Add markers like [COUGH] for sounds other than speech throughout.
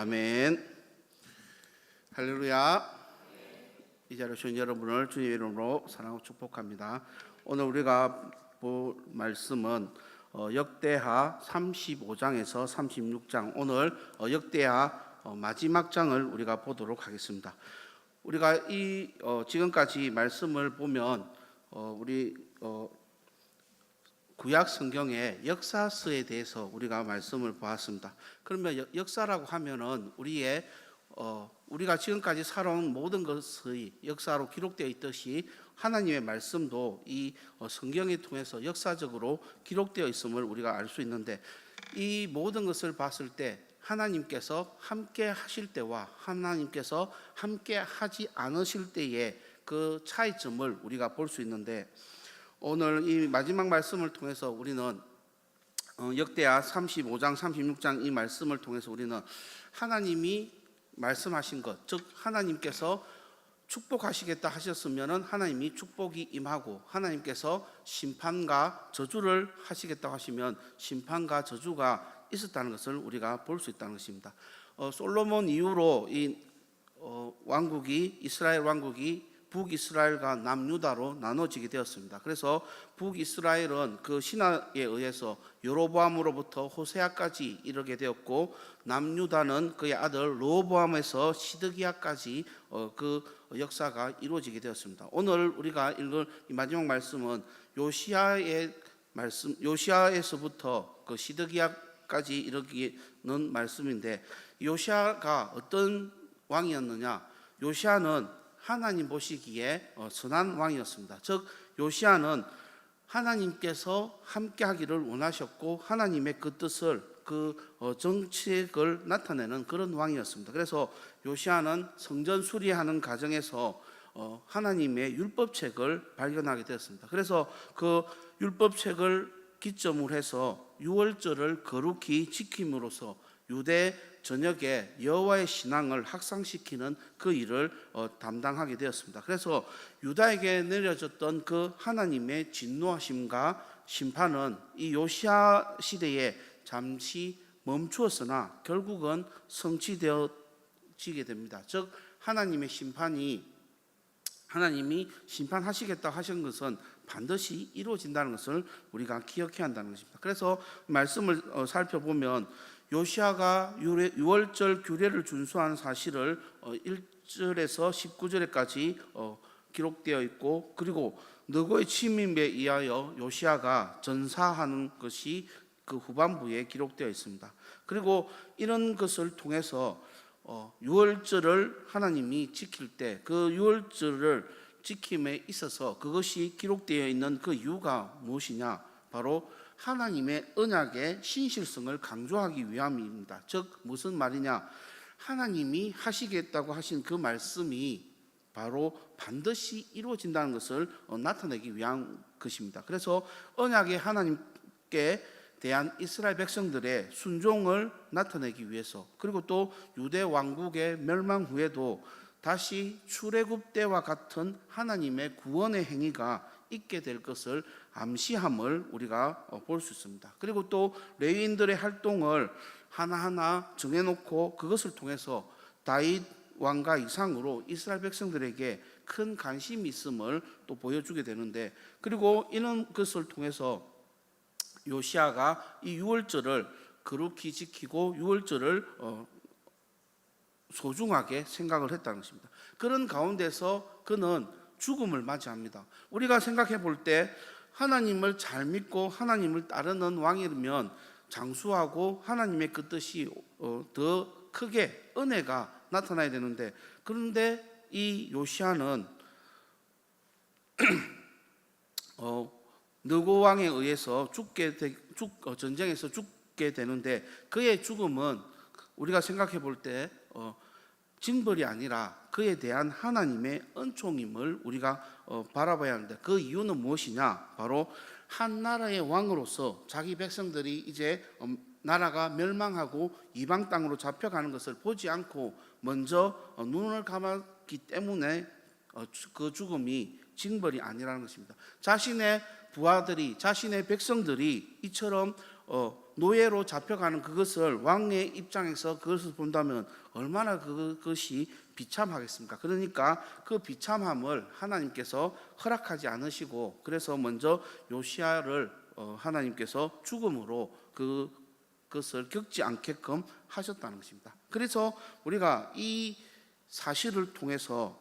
아멘. 할렐루야. 이 자리에 오신 여러분을 주님의 이름으로 사랑하고 축복합니다. 오늘 우리가 볼 말씀은 어, 역대하 35장에서 36장 오늘 어, 역대하 어, 마지막 장을 우리가 보도록 하겠습니다. 우리가 이 어, 지금까지 말씀을 보면 어, 우리 어, 구약 성경의 역사서에 대해서 우리가 말씀을 보았습니다. 그러면 역- 역사라고 하면은 우리의 어, 우리가 지금까지 살아온 모든 것의 역사로 기록되어 있듯이 하나님의 말씀도 이 어, 성경에 통해서 역사적으로 기록되어 있음을 우리가 알 수 있는데 이 모든 것을 봤을 때 하나님께서 함께 하실 때와 하나님께서 함께 하지 않으실 때의 그 차이점을 우리가 볼 수 있는데 오늘 이 마지막 말씀을 통해서 우리는 어, 역대하 35장, 36장 이 말씀을 통해서 우리는 하나님이 말씀하신 것, 즉 하나님께서 축복하시겠다 하셨으면은 하나님이 축복이 임하고 하나님께서 심판과 저주를 하시겠다 하시면 심판과 저주가 있었다는 것을 우리가 볼 수 있다는 것입니다. 어, 솔로몬 이후로 이 어, 왕국이 이스라엘 왕국이 북이스라엘과 남유다로 나눠지게 되었습니다. 그래서 북이스라엘은 그 신화에 의해서 여로보암으로부터 호세아까지 이르게 되었고 남유다는 그의 아들 로보암에서 시드기야까지 어, 그 역사가 이루어지게 되었습니다. 오늘 우리가 읽을 이 마지막 말씀은 요시아의 말씀 요시아에서부터 그 시드기야까지 이르기는 말씀인데 요시아가 어떤 왕이었느냐? 요시아는 하나님 보시기에 어, 선한 왕이었습니다. 즉 요시아는 하나님께서 함께하기를 원하셨고 하나님의 그 뜻을 그 어, 정책을 나타내는 그런 왕이었습니다. 그래서 요시아는 성전 수리하는 과정에서 어, 하나님의 율법책을 발견하게 되었습니다. 그래서 그 율법책을 기점으로 해서 유월절을 거룩히 지킴으로써 유대 전역에 여호와의 신앙을 확산시키는 그 일을 어, 담당하게 되었습니다. 그래서 유다에게 내려졌던 그 하나님의 진노하심과 심판은 이 요시아 시대에 잠시 멈추었으나 결국은 성취되어지게 됩니다. 즉 하나님의 심판이 하나님이 심판하시겠다 하신 것은 반드시 이루어진다는 것을 우리가 기억해야 한다는 것입니다. 그래서 말씀을 어, 살펴보면 요시아가 유월절 규례를 준수한 사실을 어, 1절에서 19절에까지 어, 기록되어 있고 그리고 너고의 침입에 의하여 요시아가 전사하는 것이 그 후반부에 기록되어 있습니다. 그리고 이런 것을 통해서 어, 유월절을 하나님이 지킬 때 그 유월절을 지킴에 있어서 그것이 기록되어 있는 그 이유가 무엇이냐? 바로 하나님의 언약의 신실성을 강조하기 위함입니다. 즉 무슨 말이냐? 하나님이 하시겠다고 하신 그 말씀이 바로 반드시 이루어진다는 것을 어, 나타내기 위한 것입니다. 그래서 언약의 하나님께 대한 이스라엘 백성들의 순종을 나타내기 위해서 그리고 또 유대 왕국의 멸망 후에도 다시 출애굽 때와 같은 하나님의 구원의 행위가 있게 될 것을 암시함을 우리가 어, 볼수 있습니다. 그리고 또 레위인들의 활동을 하나하나 정해놓고 그것을 통해서 다윗 왕과 이상으로 이스라엘 백성들에게 큰 관심이 있음을 또 보여주게 되는데 그리고 이런 것을 통해서 요시아가 이 유월절을 거룩히 지키고 유월절을 어, 소중하게 생각을 했다는 것입니다. 그런 가운데서 그는 죽음을 맞이합니다. 우리가 생각해 볼 때 하나님을 잘 믿고 하나님을 따르는 왕이면 장수하고 하나님의 그 뜻이 어, 더 크게 은혜가 나타나야 되는데 그런데 이 요시아는 [CLEARS THROAT] 어, 느고 왕에 의해서 죽게 되, 죽, 어, 전쟁에서 죽게 되는데 그의 죽음은 우리가 생각해 볼때 어, 징벌이 아니라 그에 대한 하나님의 은총임을 우리가 어, 바라봐야 하는데 그 이유는 무엇이냐? 바로 한 나라의 왕으로서 자기 백성들이 이제 음, 나라가 멸망하고 이방 땅으로 잡혀가는 것을 보지 않고 먼저 어, 눈을 감았기 때문에 어, 주- 그 죽음이 징벌이 아니라는 것입니다. 자신의 부하들이 자신의 백성들이 이처럼 어, 노예로 잡혀가는 그것을 왕의 입장에서 그것을 본다면 얼마나 그것이 비참하겠습니까? 그러니까 그 비참함을 하나님께서 허락하지 않으시고 그래서 먼저 요시아를 어, 하나님께서 죽음으로 그 그것을 겪지 않게끔 하셨다는 것입니다. 그래서 우리가 이 사실을 통해서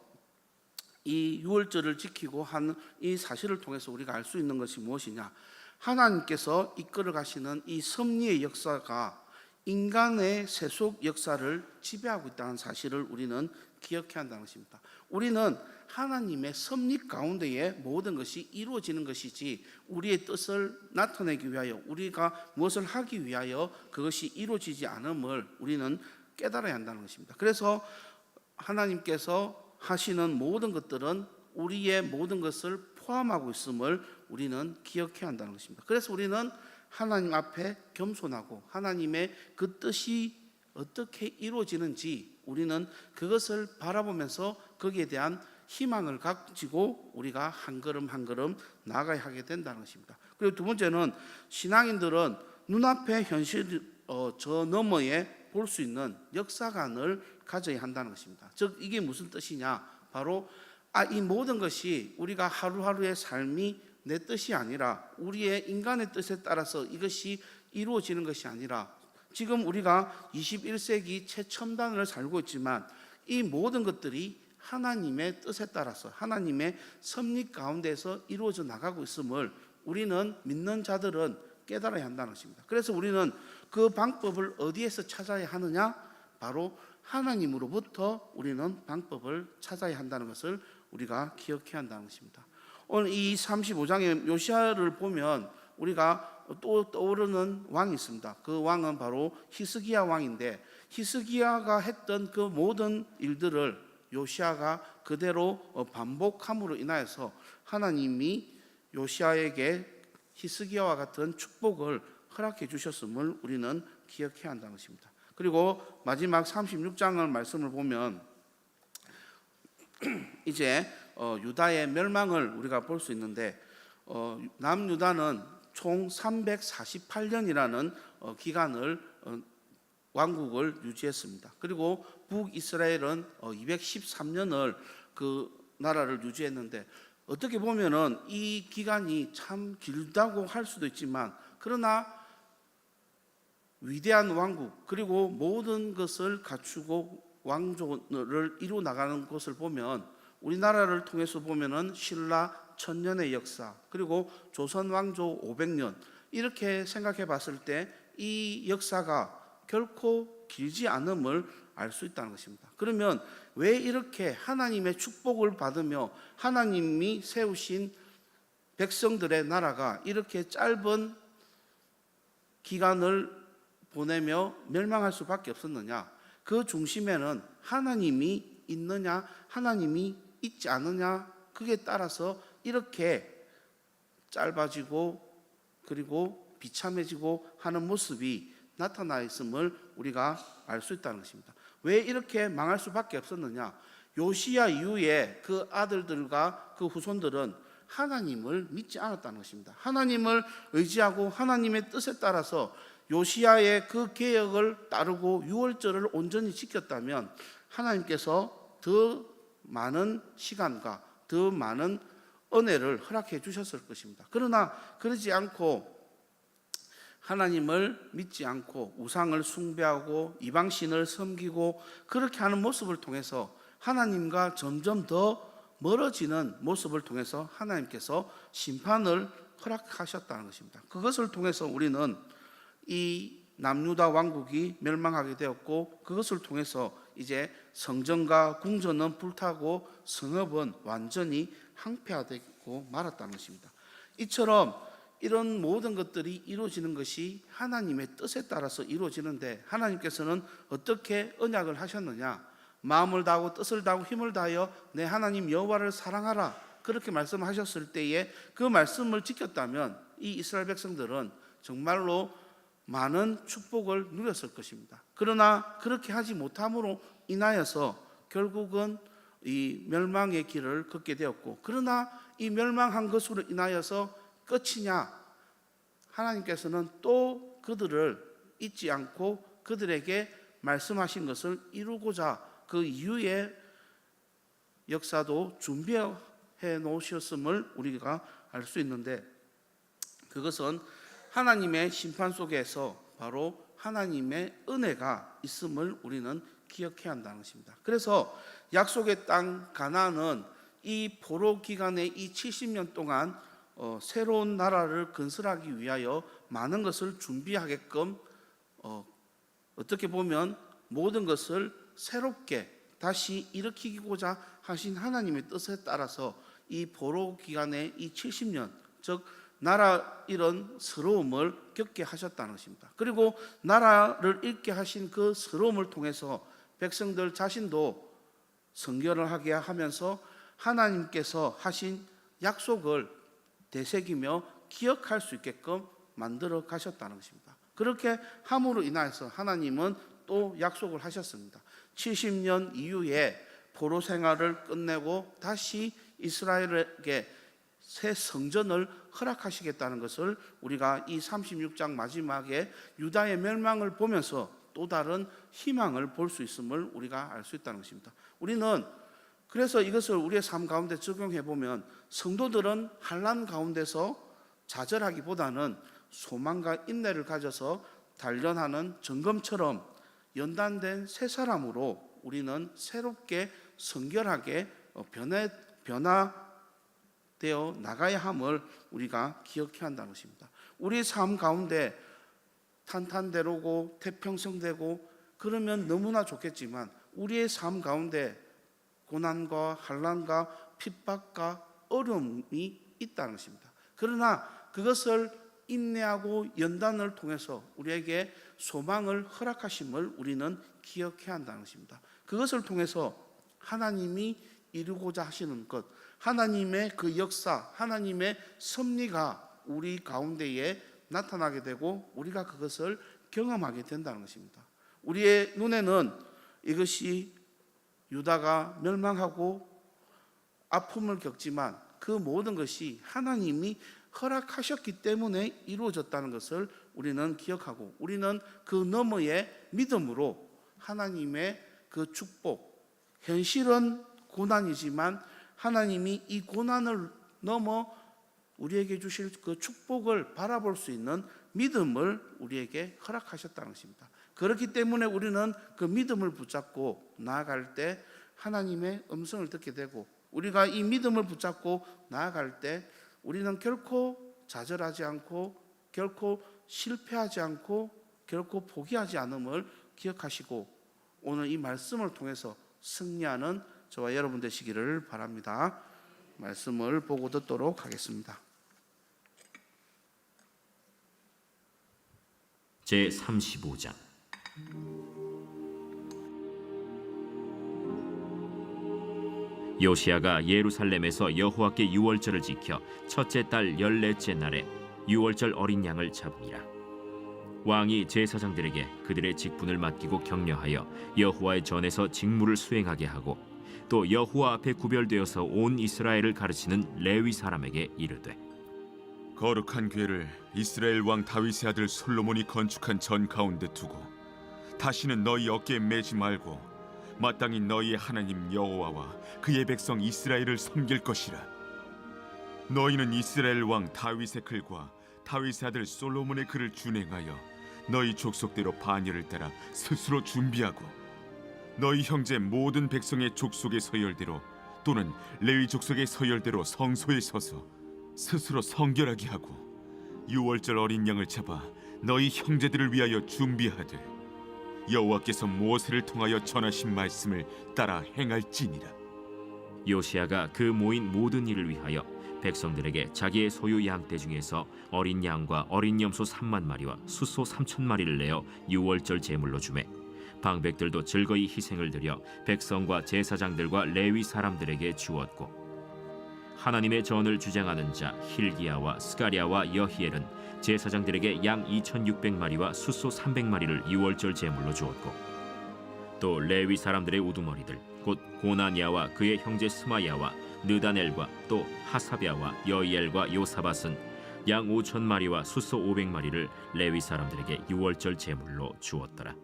이 유월절을 지키고 한 이 사실을 통해서 우리가 알 수 있는 것이 무엇이냐? 하나님께서 이끌어 가시는 이 섭리의 역사가 인간의 세속 역사를 지배하고 있다는 사실을 우리는 기억해야 한다는 것입니다. 우리는 하나님의 섭리 가운데에 모든 것이 이루어지는 것이지 우리의 뜻을 나타내기 위하여 우리가 무엇을 하기 위하여 그것이 이루어지지 않음을 우리는 깨달아야 한다는 것입니다. 그래서 하나님께서 하시는 모든 것들은 우리의 모든 것을 포함하고 있음을 우리는 기억해야 한다는 것입니다. 그래서 우리는 하나님 앞에 겸손하고 하나님의 그 뜻이 어떻게 이루어지는지 우리는 그것을 바라보면서 거기에 대한 희망을 가지고 우리가 한 걸음 한 걸음 나아가야 하게 된다는 것입니다. 그리고 두 번째는 신앙인들은 눈앞의 현실 어, 저 너머에 볼 수 있는 역사관을 가져야 한다는 것입니다. 즉 이게 무슨 뜻이냐? 바로 아, 이 모든 것이 우리가 하루하루의 삶이 내 뜻이 아니라 우리의 인간의 뜻에 따라서 이것이 이루어지는 것이 아니라 지금 우리가 21세기 최첨단을 살고 있지만 이 모든 것들이 하나님의 뜻에 따라서 하나님의 섭리 가운데서 이루어져 나가고 있음을 우리는 믿는 자들은 깨달아야 한다는 것입니다. 그래서 우리는 그 방법을 어디에서 찾아야 하느냐? 바로 하나님으로부터 우리는 방법을 찾아야 한다는 것을 우리가 기억해야 한다는 것입니다. 오늘 이 35장의 요시아를 보면 우리가 또 떠오르는 왕이 있습니다. 그 왕은 바로 히스기야 왕인데 히스기야가 했던 그 모든 일들을 요시아가 그대로 반복함으로 인하여서 하나님이 요시아에게 히스기야와 같은 축복을 허락해 주셨음을 우리는 기억해야 한다는 것입니다. 그리고 마지막 36장을 말씀을 보면 [CLEARS THROAT] 이제 어, 유다의 멸망을 우리가 볼 수 있는데 어, 남유다는 총 348년이라는 어, 기간을 어, 왕국을 유지했습니다. 그리고 북이스라엘은 어, 213년을 그 나라를 유지했는데 어떻게 보면은 이 기간이 참 길다고 할 수도 있지만 그러나 위대한 왕국 그리고 모든 것을 갖추고 왕조를 이루 나가는 것을 보면 우리나라를 통해서 보면은 신라 천년의 역사 그리고 조선 왕조 500년 이렇게 생각해 봤을 때 이 역사가 결코 길지 않음을 알 수 있다는 것입니다. 그러면 왜 이렇게 하나님의 축복을 받으며 하나님이 세우신 백성들의 나라가 이렇게 짧은 기간을 보내며 멸망할 수밖에 없었느냐? 그 중심에는 하나님이 있느냐, 하나님이 있지 않느냐, 그게 따라서 이렇게 짧아지고 그리고 비참해지고 하는 모습이 나타나 있음을 우리가 알 수 있다는 것입니다. 왜 이렇게 망할 수밖에 없었느냐? 요시야 이후에 그 아들들과 그 후손들은 하나님을 믿지 않았다는 것입니다. 하나님을 의지하고 하나님의 뜻에 따라서 요시야의 그 계획을 따르고 유월절을 온전히 지켰다면 하나님께서 더 많은 시간과 더 많은 은혜를 허락해 주셨을 것입니다. 그러나 그러지 않고 하나님을 믿지 않고 우상을 숭배하고 이방신을 섬기고 그렇게 하는 모습을 통해서 하나님과 점점 더 멀어지는 모습을 통해서 하나님께서 심판을 허락하셨다는 것입니다. 그것을 통해서 우리는 이 남유다 왕국이 멸망하게 되었고 그것을 통해서 이제 성전과 궁전은 불타고 성읍은 완전히 항폐화되고 말았다는 것입니다. 이처럼 이런 모든 것들이 이루어지는 것이 하나님의 뜻에 따라서 이루어지는데 하나님께서는 어떻게 언약을 하셨느냐? 마음을 다하고 뜻을 다하고 힘을 다하여 내 하나님 여호와를 사랑하라. 그렇게 말씀하셨을 때에 그 말씀을 지켰다면 이 이스라엘 백성들은 정말로 많은 축복을 누렸을 것입니다. 그러나 그렇게 하지 못함으로 인하여서 결국은 이 멸망의 길을 걷게 되었고 그러나 이 멸망한 것으로 인하여서 끝이냐 하나님께서는 또 그들을 잊지 않고 그들에게 말씀하신 것을 이루고자 그 이후에 역사도 준비해 놓으셨음을 우리가 알 수 있는데 그것은 하나님의 심판 속에서 바로 하나님의 은혜가 있음을 우리는 기억해야 한다는 것입니다. 그래서 약속의 땅 가나안은 이 포로 기간의 이 70년 동안 어, 새로운 나라를 건설하기 위하여 많은 것을 준비하게끔 어, 어떻게 보면 모든 것을 새롭게 다시 일으키고자 하신 하나님의 뜻에 따라서 이 포로 기간의 이 70년 즉 나라 이런 서러움을 겪게 하셨다는 것입니다. 그리고 나라를 잃게 하신 그 서러움을 통해서 백성들 자신도 성결을 하게 하면서 하나님께서 하신 약속을 되새기며 기억할 수 있게끔 만들어 가셨다는 것입니다. 그렇게 함으로 인하여서 하나님은 또 약속을 하셨습니다. 70년 이후에 포로 생활을 끝내고 다시 이스라엘에게 새 성전을 허락하시겠다는 것을 우리가 이 36장 마지막에 유다의 멸망을 보면서 또 다른 희망을 볼 수 있음을 우리가 알 수 있다는 것입니다. 우리는 그래서 이것을 우리의 삶 가운데 적용해 보면 성도들은 환란 가운데서 좌절하기보다는 소망과 인내를 가져서 단련하는 점검처럼 연단된 새 사람으로 우리는 새롭게 성결하게 변화 되어 나가야 함을 우리가 기억해야 한다는 것입니다. 우리 삶 가운데 탄탄대로고 태평성되고 그러면 너무나 좋겠지만 우리의 삶 가운데 고난과 환란과 핍박과 어려움이 있다는 것입니다. 그러나 그것을 인내하고 연단을 통해서 우리에게 소망을 허락하심을 우리는 기억해야 한다는 것입니다. 그것을 통해서 하나님이 이루고자 하시는 것, 하나님의 그 역사, 하나님의 섭리가 우리 가운데에 나타나게 되고 우리가 그것을 경험하게 된다는 것입니다. 우리의 눈에는 이것이 유다가 멸망하고 아픔을 겪지만 그 모든 것이 하나님이 허락하셨기 때문에 이루어졌다는 것을 우리는 기억하고 우리는 그 너머의 믿음으로 하나님의 그 축복 현실은 고난이지만 하나님이 이 고난을 넘어 우리에게 주실 그 축복을 바라볼 수 있는 믿음을 우리에게 허락하셨다는 것입니다. 그렇기 때문에 우리는 그 믿음을 붙잡고 나아갈 때 하나님의 음성을 듣게 되고 우리가 이 믿음을 붙잡고 나아갈 때 우리는 결코 좌절하지 않고 결코 실패하지 않고 결코 포기하지 않음을 기억하시고 오늘 이 말씀을 통해서 승리하는 저와 여러분 되시기를 바랍니다. 말씀을 보고 듣도록 하겠습니다. 제 35장 요시아가 예루살렘에서 여호와께 유월절을 지켜 첫째 달 열넷째 날에 유월절 어린 양을 잡으니라 왕이 제사장들에게 그들의 직분을 맡기고 격려하여 여호와의 전에서 직무를 수행하게 하고 또 여호와 앞에 구별되어서 온 이스라엘을 가르치는 레위 사람에게 이르되 거룩한 궤를 이스라엘 왕 다윗의 아들 솔로몬이 건축한 전 가운데 두고 다시는 너희 어깨에 매지 말고 마땅히 너희의 하나님 여호와와 그의 백성 이스라엘을 섬길 것이라. 너희는 이스라엘 왕 다윗의 글과 다윗의 아들 솔로몬의 글을 준행하여 너희 족속대로 반열을 따라 스스로 준비하고 너희 형제 모든 백성의 족속의 서열대로 또는 레위 족속의 서열대로 성소에 서서 스스로 성결하게 하고 유월절 어린 양을 잡아 너희 형제들을 위하여 준비하되 여호와께서 모세를 통하여 전하신 말씀을 따라 행할지니라. 요시아가 그 모인 모든 일을 위하여 백성들에게 자기의 소유 양떼 중에서 어린 양과 어린 염소 3만 마리와 숫소 3천 마리를 내어 유월절 제물로 주매 방백들도 즐거이 희생을 드려 백성과 제사장들과 레위 사람들에게 주었고 하나님의 전을 주장하는 자 힐기야와 스가리아와 여히엘은 제사장들에게 양 2,600마리와 숫소 300마리를 유월절 제물로 주었고 또 레위 사람들의 우두머리들 곧 고나니아와 그의 형제 스마야와 느다넬과 또 하사랴와 여이엘과 요사밧은 양 5천 마리와 숫소 500마리를 레위 사람들에게 유월절 제물로 주었더라.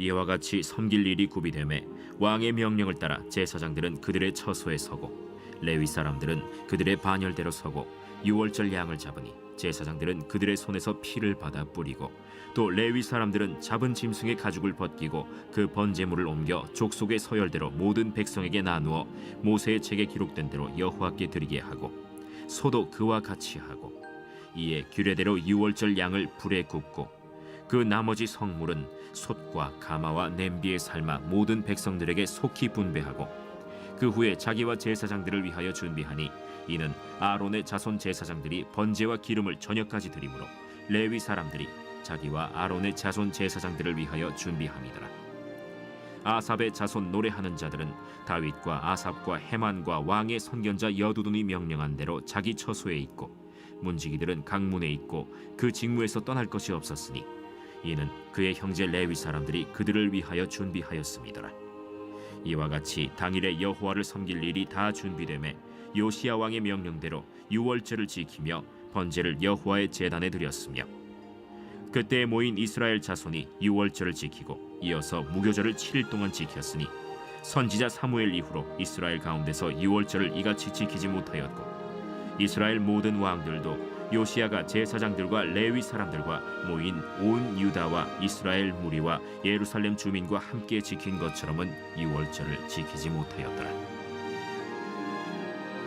이와 같이 섬길 일이 구비되매 왕의 명령을 따라 제사장들은 그들의 처소에 서고 레위 사람들은 그들의 반열대로 서고 유월절 양을 잡으니 제사장들은 그들의 손에서 피를 받아 뿌리고 또 레위 사람들은 잡은 짐승의 가죽을 벗기고 그 번제물을 옮겨 족속의 서열대로 모든 백성에게 나누어 모세의 책에 기록된 대로 여호와께 드리게 하고 소도 그와 같이 하고 이에 규례대로 유월절 양을 불에 굽고 그 나머지 성물은 솥과 가마와 냄비에 삶아 모든 백성들에게 속히 분배하고 그 후에 자기와 제사장들을 위하여 준비하니 이는 아론의 자손 제사장들이 번제와 기름을 저녁까지 드리므로 레위 사람들이 자기와 아론의 자손 제사장들을 위하여 준비함이더라. 아삽의 자손 노래하는 자들은 다윗과 아삽과 헤만과 왕의 선견자 여두둔이 명령한 대로 자기 처소에 있고 문지기들은 강문에 있고 그 직무에서 떠날 것이 없었으니 이는 그의 형제 레위 사람들이 그들을 위하여 준비하였음이더라. 이와 같이 당일에 여호와를 섬길 일이 다 준비되매 요시야 왕의 명령대로 유월절을 지키며 번제를 여호와의 제단에 드렸으며 그때 모인 이스라엘 자손이 유월절을 지키고 이어서 무교절을 7일 동안 지켰으니 선지자 사무엘 이후로 이스라엘 가운데서 유월절을 이같이 지키지 못하였고 이스라엘 모든 왕들도 요시아가 제사장들과 레위 사람들과 모인 온 유다와 이스라엘 무리와 예루살렘 주민과 함께 지킨 것처럼은 유월절을 지키지 못하였더라.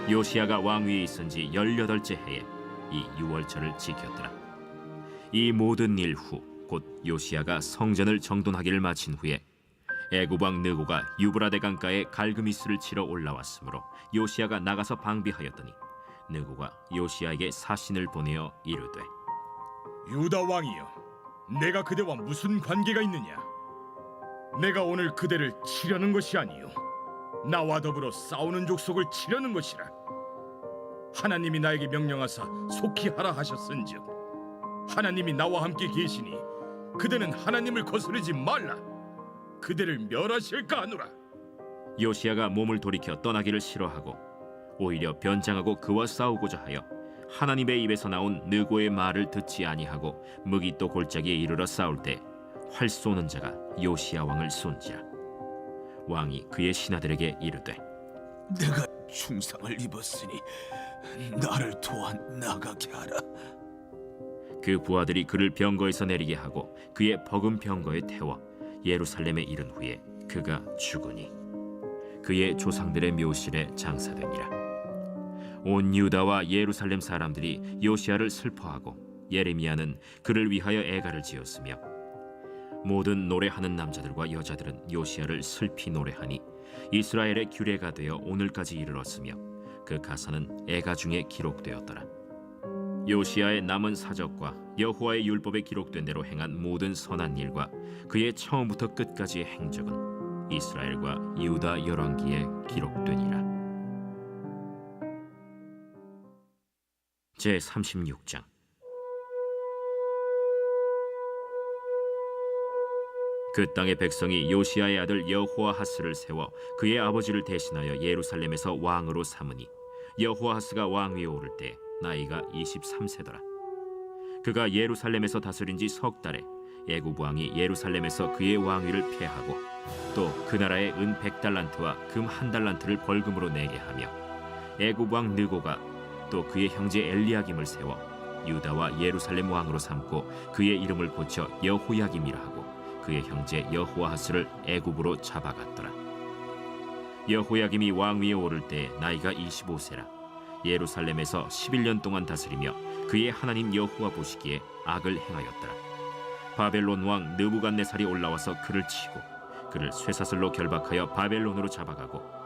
요시아가 왕위에 있은 지 열여덟째 해에 이 유월절을 지켰더라. 이 모든 일 후 곧 요시아가 성전을 정돈하기를 마친 후에 애굽 왕 느고가 유브라데 강가에 갈그미스를 치러 올라왔으므로 요시아가 나가서 방비하였더니 느고가 요시아에게 사신을 보내어 이르되 유다 왕이여, 내가 그대와 무슨 관계가 있느냐? 내가 오늘 그대를 치려는 것이 아니요, 나와 더불어 싸우는 족속을 치려는 것이라. 하나님이 나에게 명령하사 속히 하라 하셨은즉, 하나님이 나와 함께 계시니 그대는 하나님을 거스르지 말라. 그대를 멸하실까 하노라. 요시아가 몸을 돌이켜 떠나기를 싫어하고 오히려 변장하고 그와 싸우고자 하여 하나님의 입에서 나온 느고의 말을 듣지 아니하고 무기또 골짜기에 이르러 싸울 때 활 쏘는 자가 요시아 왕을 쏜지라 왕이 그의 신하들에게 이르되 내가 중상을 입었으니 나를 도와 나가게 하라. 그 부하들이 그를 병거에서 내리게 하고 그의 버금 병거에 태워 예루살렘에 이른 후에 그가 죽으니 그의 조상들의 묘실에 장사되니라 온 유다와 예루살렘 사람들이 요시아를 슬퍼하고 예레미야는 그를 위하여 애가를 지었으며 모든 노래하는 남자들과 여자들은 요시아를 슬피 노래하니 이스라엘의 규례가 되어 오늘까지 이르렀으며 그 가사는 애가 중에 기록되었더라 요시아의 남은 사적과 여호와의 율법에 기록된 대로 행한 모든 선한 일과 그의 처음부터 끝까지의 행적은 이스라엘과 유다 열왕기에 기록되니라. 제 36장 그 땅의 백성이 요시아의 아들 여호아하스를 세워 그의 아버지를 대신하여 예루살렘에서 왕으로 삼으니 여호아하스가 왕위에 오를 때 나이가 23세더라. 그가 예루살렘에서 다스린 지 석 달에 애굽 왕이 예루살렘에서 그의 왕위를 폐하고 또 그 나라의 은 100달란트와 금 한 달란트를 벌금으로 내게 하며 애굽 왕 느고가 또 그의 형제 엘리야김을 세워 유다와 예루살렘 왕으로 삼고 그의 이름을 고쳐 여호야김이라 하고 그의 형제 여호아하스를 애굽으로 잡아갔더라. 여호야김이 왕위에 오를 때 나이가 25세라. 예루살렘에서 11년 동안 다스리며 그의 하나님 여호와 보시기에 악을 행하였더라. 바벨론 왕 느부갓네살이 올라와서 그를 치고 그를 쇠사슬로 결박하여 바벨론으로 잡아가고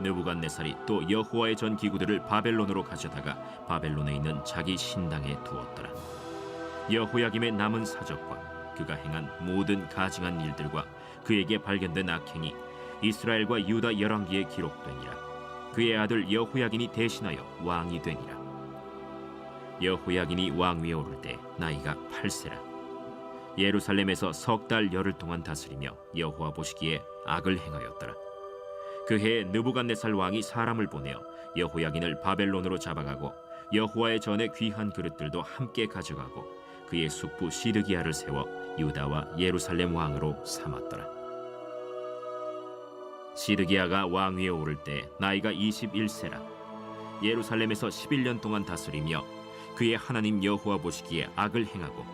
느부갓네살이 또 여호와의 전 기구들을 바벨론으로 가져다가 바벨론에 있는 자기 신당에 두었더라. 여호야김의 남은 사적과 그가 행한 모든 가증한 일들과 그에게 발견된 악행이 이스라엘과 유다 열왕기에 기록되니라. 그의 아들 여호야긴이 대신하여 왕이 되니라. 여호야긴이 왕위에 오를 때 나이가 8세라. 예루살렘에서 석 달 열흘 동안 다스리며 여호와 보시기에 악을 행하였더라. 그 해에 느부갓네살 왕이 사람을 보내어 여호야긴을 바벨론으로 잡아가고 여호와의 전에 귀한 그릇들도 함께 가져가고 그의 숙부 시드기야를 세워 유다와 예루살렘 왕으로 삼았더라. 시드기야가 왕위에 오를 때 나이가 21세라 예루살렘에서 11년 동안 다스리며 그의 하나님 여호와 보시기에 악을 행하고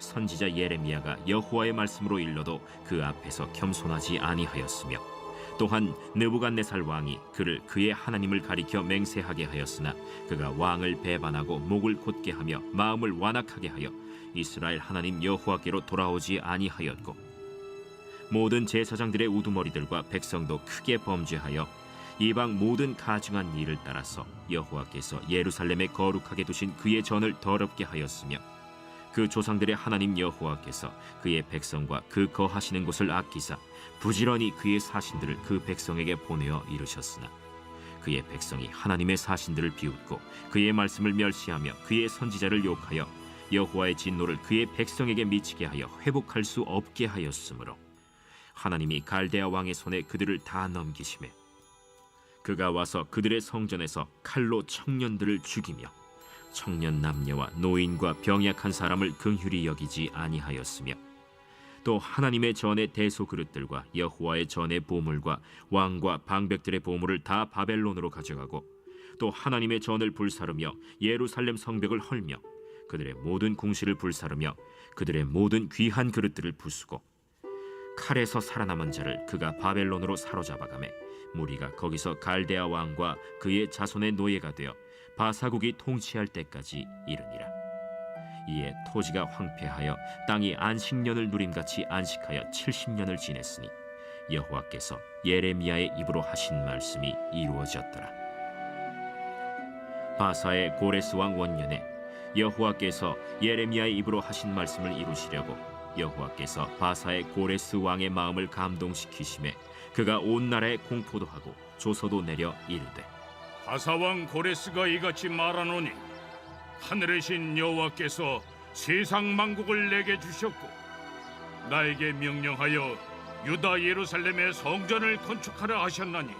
선지자 예레미야가 여호와의 말씀으로 일러도 그 앞에서 겸손하지 아니하였으며 또한 느부갓네살 왕이 그를 그의 하나님을 가리켜 맹세하게 하였으나 그가 왕을 배반하고 목을 곧게 하며 마음을 완악하게 하여 이스라엘 하나님 여호와께로 돌아오지 아니하였고 모든 제사장들의 우두머리들과 백성도 크게 범죄하여 이방 모든 가증한 일을 따라서 여호와께서 예루살렘에 거룩하게 두신 그의 전을 더럽게 하였으며 그 조상들의 하나님 여호와께서 그의 백성과 그 거하시는 곳을 아끼사 부지런히 그의 사신들을 그 백성에게 보내어 이르셨으나 그의 백성이 하나님의 사신들을 비웃고 그의 말씀을 멸시하며 그의 선지자를 욕하여 여호와의 진노를 그의 백성에게 미치게 하여 회복할 수 없게 하였으므로 하나님이 갈대아 왕의 손에 그들을 다 넘기심에 그가 와서 그들의 성전에서 칼로 청년들을 죽이며 청년 남녀와 노인과 병약한 사람을 긍휼히 여기지 아니하였으며 또 하나님의 전의 대소 그릇들과 여호와의 전의 보물과 왕과 방백들의 보물을 다 바벨론으로 가져가고 또 하나님의 전을 불사르며 예루살렘 성벽을 헐며 그들의 모든 궁시를 불사르며 그들의 모든 귀한 그릇들을 부수고 칼에서 살아남은 자를 그가 바벨론으로 사로잡아가매 무리가 거기서 갈대아 왕과 그의 자손의 노예가 되어 바사국이 통치할 때까지 이르니라. 이에 토지가 황폐하여 땅이 안식년을 누림같이 안식하여 70년을 지냈으니 여호와께서 예레미야의 입으로 하신 말씀이 이루어졌더라. 바사의 고레스 왕 원년에 여호와께서 예레미야의 입으로 하신 말씀을 이루시려고 여호와께서 바사의 고레스 왕의 마음을 감동시키심에 그가 온 나라에 공포도 하고 조서도 내려 이르되 바사왕 고레스가 이같이 말하노니 하늘의 신 여호와께서 세상 만국을 내게 주셨고 나에게 명령하여 유다 예루살렘의 성전을 건축하라 하셨나니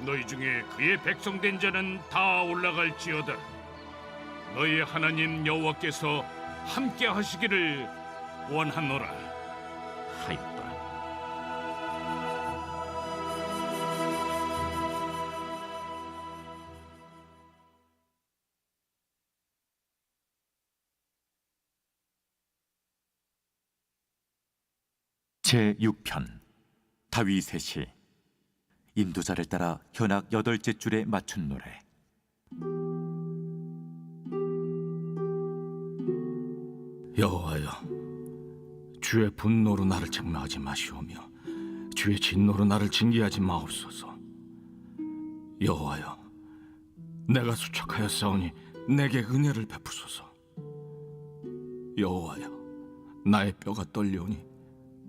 너희 중에 그의 백성된 자는 다 올라갈지어다. 너희 하나님 여호와께서 함께 하시기를 원하노라 하였 제6편 다윗의 시 인도자를 따라 현악 여덟째 줄에 맞춘 노래 여호와여, 주의 분노로 나를 책망하지 마시오며 주의 진노로 나를 징계하지 마옵소서. 여호와여, 내가 수척하여 싸우니 내게 은혜를 베푸소서. 여호와여, 나의 뼈가 떨려오니